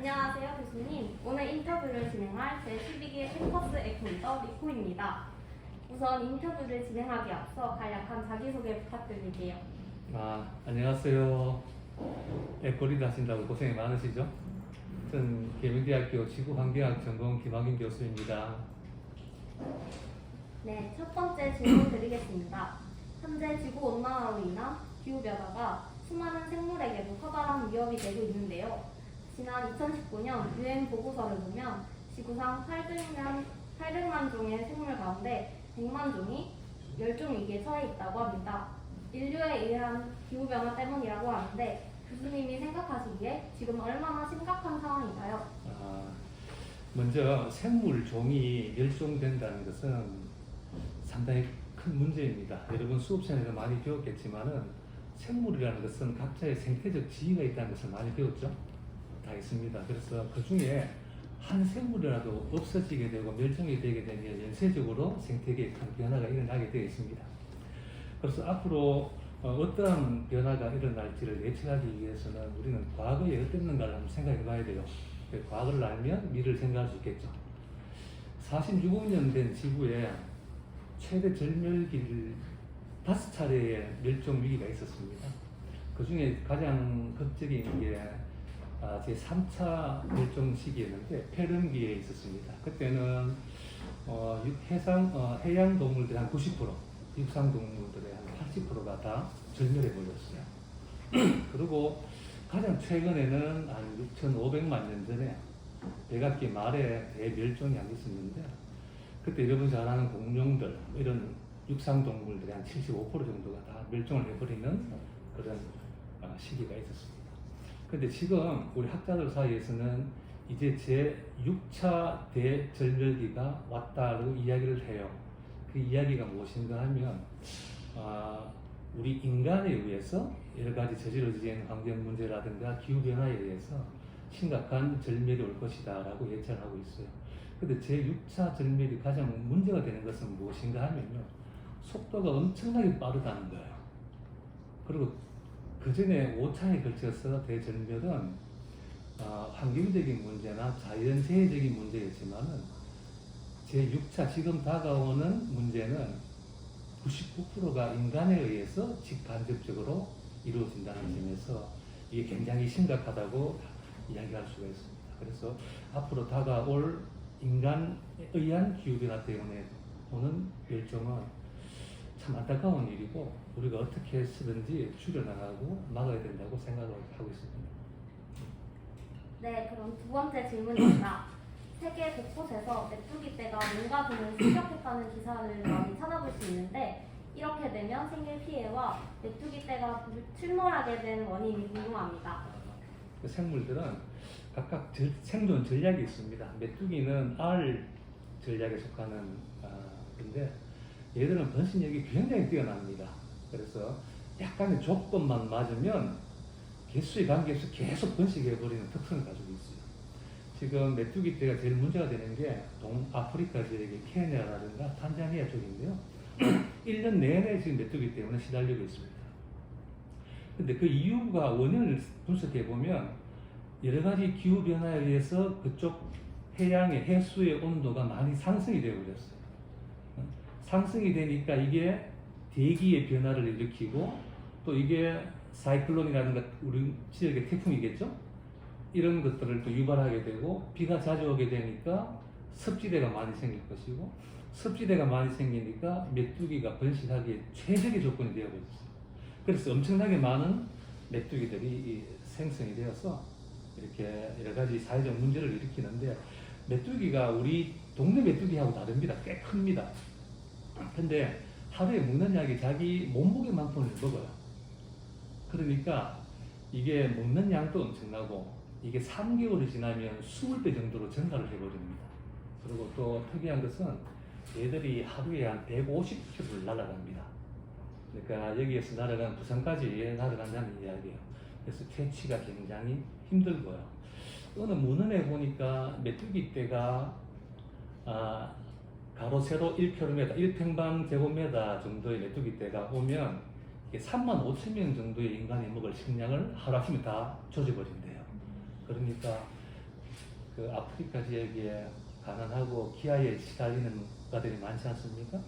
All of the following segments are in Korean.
안녕하세요 교수님. 오늘 인터뷰를 진행할 제12기 캠퍼스 에코리더 리코입니다. 우선 인터뷰를 진행하기 앞서 간략한 자기소개 부탁드릴게요. 아, 안녕하세요. 에코리드 하신다고 고생이 많으시죠? 저는 계명대학교 지구환경학 전공 김학인 교수입니다. 네, 첫 번째 질문 드리겠습니다. 현재 지구 온난화로 인한 기후 변화가 수많은 생물에게도 커다란 위협이 되고 있는데요. 지난 2019년 유엔 보고서를 보면 지구상 800만, 800만 종의 생물 가운데 100만 종이 멸종 위기에 처해 있다고 합니다. 인류에 의한 기후 변화 때문이라고 하는데 교수님이 생각하시기에 지금 얼마나 심각한 상황인가요? 아, 먼저 생물 종이 멸종된다는 것은 상당히 큰 문제입니다. 여러분 수업 시간에도 많이 배웠겠지만은 생물이라는 것은 각자의 생태적 지위가 있다는 것을 많이 배웠죠. 다 있습니다. 그래서 그 중에 한 생물이라도 없어지게 되고 멸종이 되게 되면 연쇄적으로 생태계에 큰 변화가 일어나게 되어 있습니다. 그래서 앞으로 어, 떠한 변화가 일어날지를 예측하기 위해서는 우리는 과거에 어땠는가를 한번 생각해 봐야 돼요. 그 과거를 알면 미래를 생각할 수 있겠죠. 46억 년 된 지구에 최대 절멸기를 다섯 차례의 멸종 위기가 있었습니다. 그 중에 가장 극적인 게 아, 제 3차 멸종 시기였는데 폐렴기에 있었습니다. 그때는 어, 육- 해상 어, 해양 동물들의 한 90%, 육상 동물들의 한 80%가 다 절멸해 버렸어요. 그리고 가장 최근에는 한 6,500만 년 전에 백악기 말에 대멸종이 한 있었는데 그때 여러분 잘 아는 공룡들 뭐 이런 육상 동물들의 한 75% 정도가 다 멸종을 해버리는 그런 어, 시기가 있었습니다. 근데 지금 우리 학자들 사이에서는 이제 제 6차 대절멸기가 왔다고 이야기를 해요. 그 이야기가 무엇인가 하면 아, 우리 인간에 의해서 여러 가지 저지러진 환경 문제라든가 기후 변화에 의해서 심각한 절멸이 올 것이다라고 예측을 하고 있어요. 근데 제 6차 절멸이 가장 문제가 되는 것은 무엇인가 하면요. 속도가 엄청나게 빠르다는 거예요. 그리고 그 전에 5차에 걸쳐서 대절멸은 어, 환경적인 문제나 자연재해적인 문제였지만은 제 6차 지금 다가오는 문제는 99%가 인간에 의해서 직간접적으로 이루어진다는 점에서 이게 굉장히 심각하다고 이야기할 수가 있습니다. 그래서 앞으로 다가올 인간에 의한 기후변화 때문에 오는 멸종은 참 안타까운 일이고 우리가 어떻게 해서든지 줄여나가고 막아야 된다고 생각을 하고 있습니다. 네, 그럼 두 번째 질문입니다. 세계 곳곳에서 메뚜기 떼가 농가 분을 습격했다는 기사를 많이 찾아볼 수 있는데 이렇게 되면 생길 피해와 메뚜기 떼가 출몰하게 된 원인이 궁금합니다. 그 생물들은 각각 절- 생존 전략이 있습니다. 메뚜기는 알 전략에 속하는 아, 건데 얘들은 번식력이 굉장히 뛰어납니다. 그래서 약간의 조건만 맞으면 개수에 관계없이 계속 번식해버리는 특성을 가지고 있어요. 지금 메뚜기 떼가 제일 문제가 되는 게 동아프리카 지역의 케냐라든가 탄자니아 쪽인데요. 1년 내내 지금 메뚜기 때문에 시달리고 있습니다. 근데 그 이유가 원인을 분석해 보면 여러 가지 기후 변화에 의해서 그쪽 해양의 해수의 온도가 많이 상승이 되어 버렸어요. 어? 상승이 되니까 이게 대기의 변화를 일으키고 또 이게 사이클론이라든가 우리 지역의 태풍이겠죠? 이런 것들을 또 유발하게 되고 비가 자주 오게 되니까 습지대가 많이 생길 것이고 습지대가 많이 생기니까 메뚜기가 번식하기에 최적의 조건이 되어 버렸어요. 그래서 엄청나게 많은 메뚜기들이 이 생성이 되어서 이렇게 여러 가지 사회적 문제를 일으키는데 메뚜기가 우리 동네 메뚜기하고 다릅니다. 꽤 큽니다. 근데 하루에 먹는 약이 자기 몸무게만큼을 먹어요. 그러니까 이게 먹는 양도 엄청나고 이게 3개월이 지나면 20배 정도로 증가를 해버립니다. 그리고 또 특이한 것은 얘들이 하루에 한 150km를 날아갑니다. 그러니까 여기에서 날아간 부산까지 날아간다는 이야기예요. 그래서 퇴치가 굉장히 힘들고요. 어느 문헌에 보니까 메뚜기 떼가 아, 가로 세로 1km, 1평방 제곱미터 정도의 메뚜기 떼가 오면 이게 3만 5천 명 정도의 인간이 먹을 식량을 하루아침에 다 조져버린대요. 그러니까 그 아프리카 지역에 가난하고 기아에 시달리는 가들이 많지 않습니까?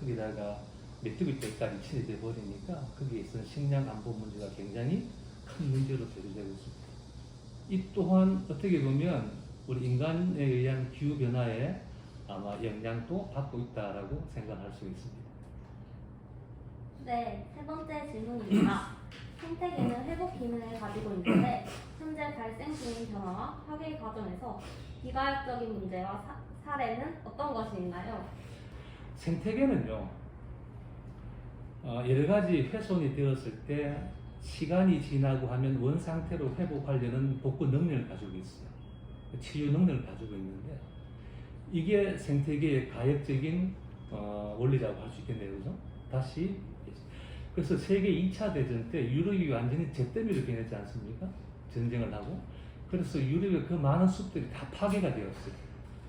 거기다가 메뚜기 떼까지 침입돼 버리니까 거기에 있는 식량 안보 문제가 굉장히 큰 문제로 대두되고 있습니다. 이 또한 어떻게 보면 우리 인간에 의한 기후 변화에 아마 영향도 받고 있다라고 생각할 수 있습니다. 네, 세 번째 질문입니다. 생태계는 회복 기능을 가지고 있는데 현재 발생 중인 변화와 파괴 과정에서 비가역적인 문제와 사, 사례는 어떤 것이 있나요? 생태계는요, 어, 여러 가지 훼손이 되었을 때 시간이 지나고 하면 원 상태로 회복하려는 복구 능력을 가지고 있어요. 치유 능력을 가지고 있는데 이게 생태계의 가역적인 어, 원리라고 할 수 있겠네요, 그죠? 다시 그래서 세계 2차 대전 때 유럽이 완전히 잿더미로 변했지 않습니까? 전쟁을 하고 그래서 유럽의 그 많은 숲들이 다 파괴가 되었어요.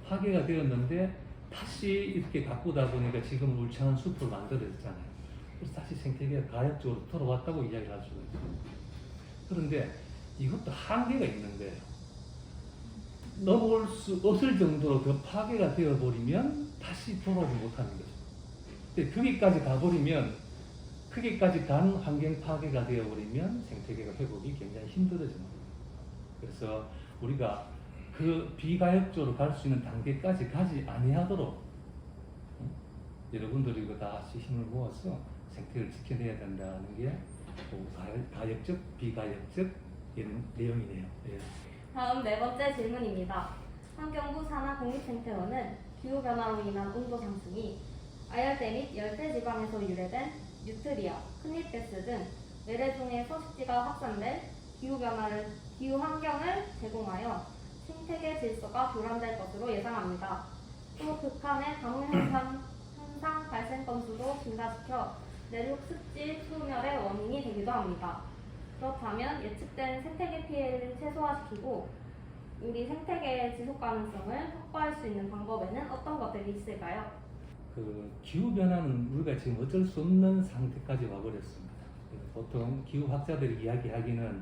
파괴가 되었는데 다시 이렇게 가꾸다 보니까 지금 울창한 숲을 만들어졌잖아요. 그래서 다시 생태계가 가역적으로 돌아왔다고 이야기를 할 수가 있어요. 그런데 이것도 한계가 있는 거예요. 넘어올 수 없을 정도로 더 파괴가 되어버리면 다시 돌아오지 못하는 거죠. 근데 거기까지 가버리면 거기까지 간 환경 파괴가 되어버리면 생태계가 회복이 굉장히 힘들어집니다. 그래서 우리가 그 비가역적으로 갈 수 있는 단계까지 가지 아니하도록 응? 여러분들이 다 같이 힘을 모아서 생태를 지켜내야 된다는 게그 가역- 가역적, 비가역적 이런 내용이네요. 예. 다음 네 번째 질문입니다. 환경부 산하국립생태원은 기후변화로 인한 온도 상승이 아열대 및 열대 지방에서 유래된 뉴트리아, 큰잎가스 등 외래종의 서식지가 확산될 기후변화를, 기후 환경을 제공하여 생태계 질서가 교란될 것으로 예상합니다. 또 극한의 가뭄 현상, 현상 발생 건수도 증가시켜 내륙 습지 소멸의 원인이 되기도 합니다. 그렇다면 예측된 생태계 피해를 최소화시키고 우리 생태계의 지속 가능성을 확보할 수 있는 방법에는 어떤 것들이 있을까요? 그 기후 변화는 우리가 지금 어쩔 수 없는 상태까지 와버렸습니다. 보통 기후 학자들이 이야기하기는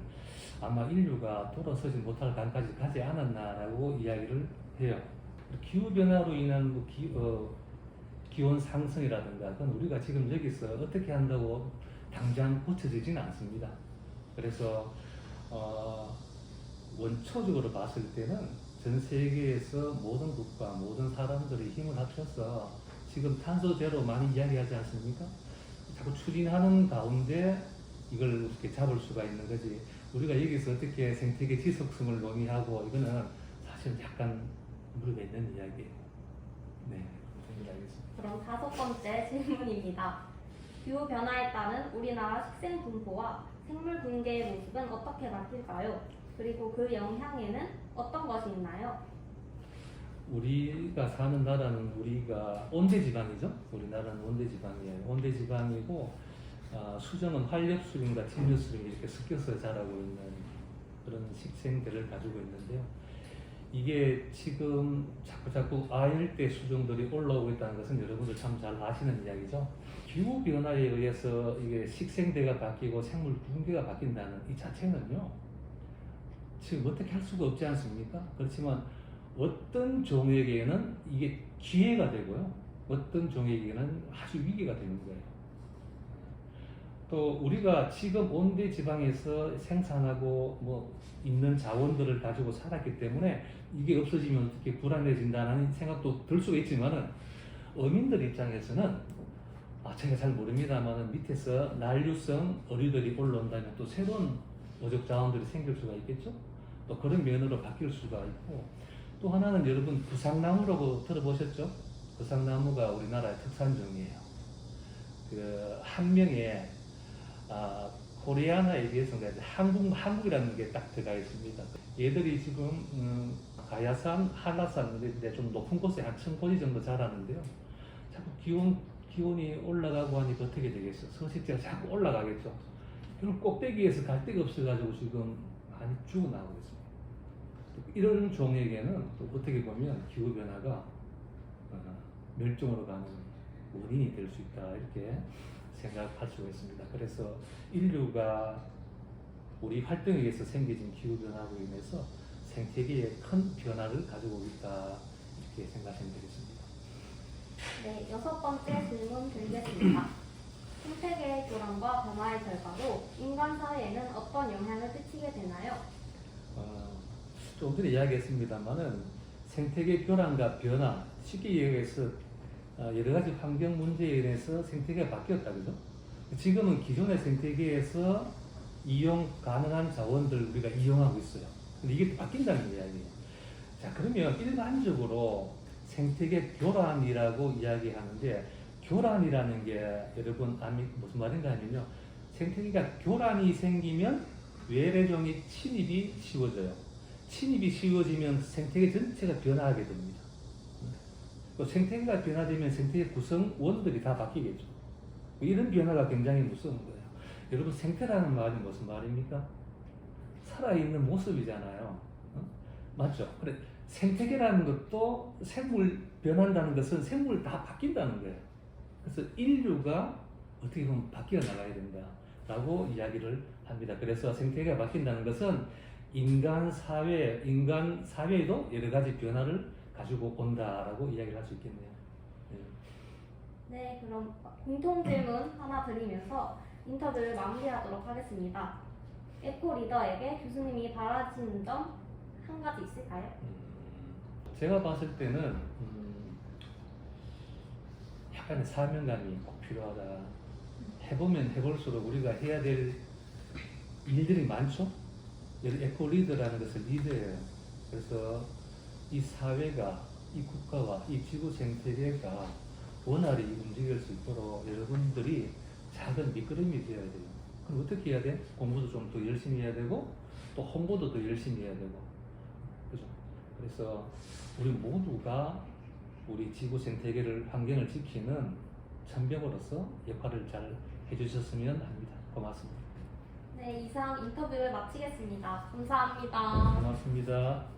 아마 인류가 돌아서지 못할 강까지 가지 않았나라고 이야기를 해요. 기후 변화로 인한 뭐 기, 어, 기온 상승이라든가 그건 우리가 지금 여기서 어떻게 한다고 당장 고쳐지지는 않습니다. 그래서 어, 원초적으로 봤을 때는 전 세계에서 모든 국가, 모든 사람들이 힘을 합쳐서 지금 탄소 제로 많이 이야기하지 않습니까? 자꾸 추진하는 가운데 이걸 어떻게 잡을 수가 있는 거지. 우리가 여기서 어떻게 생태계 지속성을 논의하고 이거는 사실 약간 무리가 있는 이야기예요. 네. 그럼 다섯 번째 질문입니다. 기후 변화에 따른 우리나라 식생 분포와 생물 붕괴의 모습은 어떻게 바뀔까요? 그리고 그 영향에는 어떤 것이 있나요? 우리가 사는 나라는 우리가 온대 지방이죠. 우리나라는 온대 지방이에요. 온대 지방이고 아, 수정은 활엽수림과 침류수림이 이렇게 섞여서 자라고 있는 그런 식생들을 가지고 있는데요. 이게 지금 자꾸 자꾸 아열대 수정들이 올라오고 있다는 것은 여러분들 참 잘 아시는 이야기죠. 기후 변화에 의해서 이게 식생대가 바뀌고 생물 붕괴가 바뀐다는 이 자체는요. 지금 어떻게 할 수가 없지 않습니까? 그렇지만 어떤 종에게는 이게 기회가 되고요. 어떤 종에게는 아주 위기가 되는 거예요. 또 우리가 지금 온대 지방에서 생산하고 뭐 있는 자원들을 가지고 살았기 때문에 이게 없어지면 어떻게 불안해진다는 생각도 들 수가 있지만은 어민들 입장에서는 아 제가 잘 모릅니다만은 밑에서 난류성 어류들이 올라온다면 또 새로운 어족 자원들이 생길 수가 있겠죠. 또 그런 면으로 바뀔 수가 있고 또 하나는 여러분 부상나무라고 들어보셨죠? 부상나무가 우리나라의 특산 종이에요. 그 한 명의 아, 코리아나에 비해서는 이제 한국 한국이라는 게 딱 들어가 있습니다. 얘들이 지금 음, 가야산, 한라산 이제 좀 높은 곳에 한 1000포지 정도 자라는데요. 자꾸 기온 기온이 올라가고 하니까 어떻게 되겠어? 서식지가 자꾸 올라가겠죠. 그럼 꼭대기에서 갈 데가 없어가지고 지금 많이 죽어나오고 있습니다. 이런 종에게는 또 어떻게 보면 기후 변화가 어, 멸종으로 가는 원인이 될 수 있다 이렇게 수가 있습니다. 그래서 인류가 우리 활동에 의해서 생겨진 기후 변화로 인해서 생태계에 큰 변화를 가지고 있다 이렇게 생각하시면 되겠습니다. 네, 여섯 번째 질문 드리겠습니다. 생태계 교란과 변화의 결과로 인간 사회에는 어떤 영향을 끼치게 되나요? 어, 좀 전에 이야기했습니다만은 생태계 교란과 변화 이야기해서 어, 여러 가지 환경 문제에 인해서 생태계가 바뀌었다 그죠? 지금은 기존의 생태계에서 이용 가능한 자원들 우리가 이용하고 있어요. 근데 이게 바뀐다는 이야기예요. 자 그러면 일반적으로 생태계 교란이라고 이야기하는데 교란이라는 게 여러분 무슨 말인가 하면요 생태계가 교란이 생기면 외래종이 침입이 쉬워져요. 침입이 쉬워지면 생태계 전체가 변화하게 됩니다. 또 생태계가 변화되면 생태계 구성 원들이 다 바뀌겠죠. 이런 변화가 굉장히 무서운 거예요. 여러분 생태라는 말이 무슨 말입니까? 살아있는 모습이잖아요. 어? 맞죠? 그래 생태계라는 것도 생물 변한다는 것은 생물 다 바뀐다는 거예요. 그래서 인류가 어떻게 보면 바뀌어 나가야 된다라고 이야기를 합니다. 그래서 생태계가 바뀐다는 것은 인간 사회, 인간 사회에도 여러 가지 변화를 가지고 온다라고 이야기를 할 수 있겠네요. 네. 네, 그럼 공통 질문 하나 드리면서 인터뷰를 마무리하도록 하겠습니다. 에코 리더에게 교수님이 바라시는 점 한 가지 있을까요? 음, 제가 봤을 때는 음, 약간의 사명감이 꼭 필요하다. 해보면 해볼수록 우리가 해야 될 일들이 많죠. 여기 에코 리더라는 것은 리더예요. 그래서 이 사회가, 이 국가와 이 지구 생태계가 원활히 움직일 수 있도록 여러분들이 작은 미끄럼이 되어야 돼요. 그럼 어떻게 해야 돼? 공부도 좀 더 열심히 해야 되고, 또 홍보도 더 열심히 해야 되고, 그죠? 그래서 우리 모두가 우리 지구 생태계를 환경을 지키는 천병으로서 역할을 잘 해주셨으면 합니다. 고맙습니다. 네, 이상 인터뷰를 마치겠습니다. 감사합니다. 고맙습니다.